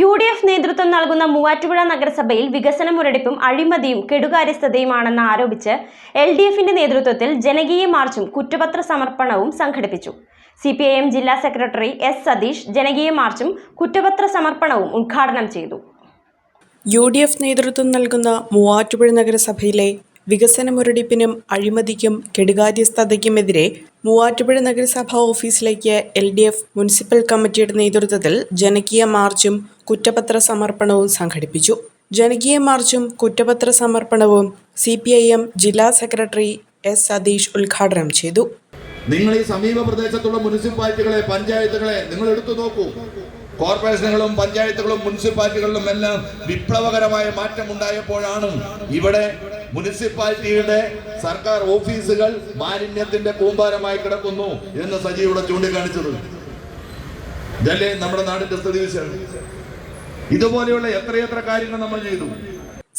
U D F നേതൃത്വം നൽകുന്ന മൂവാറ്റുപുഴ നഗരസഭയിൽ വികസന മുരടിപ്പും അഴിമതിയും കെടുകാര്യസ്ഥതയുമാണെന്ന് ആരോപിച്ച് എൽ ഡി എഫിന്റെ നേതൃത്വത്തിൽ ജനകീയ മാർച്ചും കുറ്റപത്ര സമർപ്പണവും സംഘടിപ്പിച്ചു. സി പി ഐ എം ജില്ലാ സെക്രട്ടറി എസ് സതീഷ് ജനകീയ മാർച്ചും കുറ്റപത്ര സമർപ്പണവും ഉദ്ഘാടനം ചെയ്തു. യു ഡി എഫ് നേതൃത്വം നൽകുന്ന മൂവാറ്റുപുഴ നഗരസഭയിലെ വികസന മുരടിപ്പിനും അഴിമതിക്കും കെടുകാര്യസ്ഥതയ്ക്കുമെതിരെ മൂവാറ്റുപുഴ നഗരസഭാ ഓഫീസിലേക്ക് എൽ ഡി എഫ് മുനിസിപ്പൽ കമ്മിറ്റിയുടെ നേതൃത്വത്തിൽ ജനകീയ മാർച്ചും കുറ്റപത്ര സമർപ്പണവും സംഘടിപ്പിച്ചു. ജനകീയ മാർച്ചും കുറ്റപത്ര സമർപ്പണവും സി പി ഐ എം ജില്ലാ സെക്രട്ടറി എസ് സതീഷ് ഉദ്ഘാടനം ചെയ്തു. നിങ്ങൾ ഈ സമീപ പ്രദേശത്തുള്ള മുനിസിപ്പാലിറ്റികളെ പഞ്ചായത്തുകളെ നിങ്ങൾ എടുത്തു നോക്കൂ. കോർപ്പറേഷനുകളും പഞ്ചായത്തുകളും മുനിസിപ്പാലിറ്റികളിലും എല്ലാം വിപ്ലവകരമായ മാറ്റം ഉണ്ടായപ്പോഴാണ് ഇവിടെ മുനിസിപ്പാലിറ്റിയുടെ സർക്കാർ ഓഫീസുകൾ മാലിന്യത്തിന്റെ കൂമ്പാരമായി കിടക്കുന്നു എന്ന് സജീവിടെ ചൂണ്ടിക്കാണിച്ചത്. ഇതല്ലേ നമ്മുടെ നാടിന്റെ സ്ഥിതി വിശേഷം ഇതുപോലെയുള്ള എത്രയെത്ര കാര്യങ്ങൾ നമ്മൾ ചെയ്തു?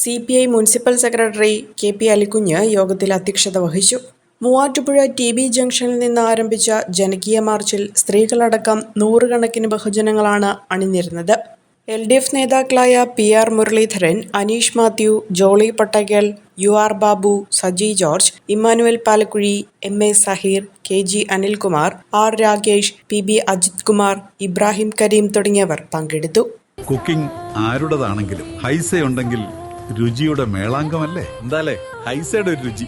C P I municipal secretary K P Alikunju യോഗത്തിൽ അധ്യക്ഷത വഹിച്ചു. മൂവാറ്റുപുഴ ടി ബി ജംഗ്ഷനിൽ നിന്ന് ആരംഭിച്ച ജനകീയ മാർച്ചിൽ സ്ത്രീകളടക്കം നൂറുകണക്കിന് ബഹുജനങ്ങളാണ് അണിനിരുന്നത്. എൽ ഡി എഫ് നേതാക്കളായ P R Muraleedharan Aneesh Mathew Jolly Pattakal U R Babu Saji George Immanuel Palakuzhi M A Saheer K G Anilkumar R Rakesh P B Ajith Kumar Ibrahim Kareem തുടങ്ങിയവർ പങ്കെടുത്തു. Cooking ആരുടേതാണെങ്കിലും Haiza ഉണ്ടെങ്കിൽ രുചിയുടെ മേളാങ്കമല്ലേ? എന്താലേ? ഹൈസയുടെ ഒരു രുചി.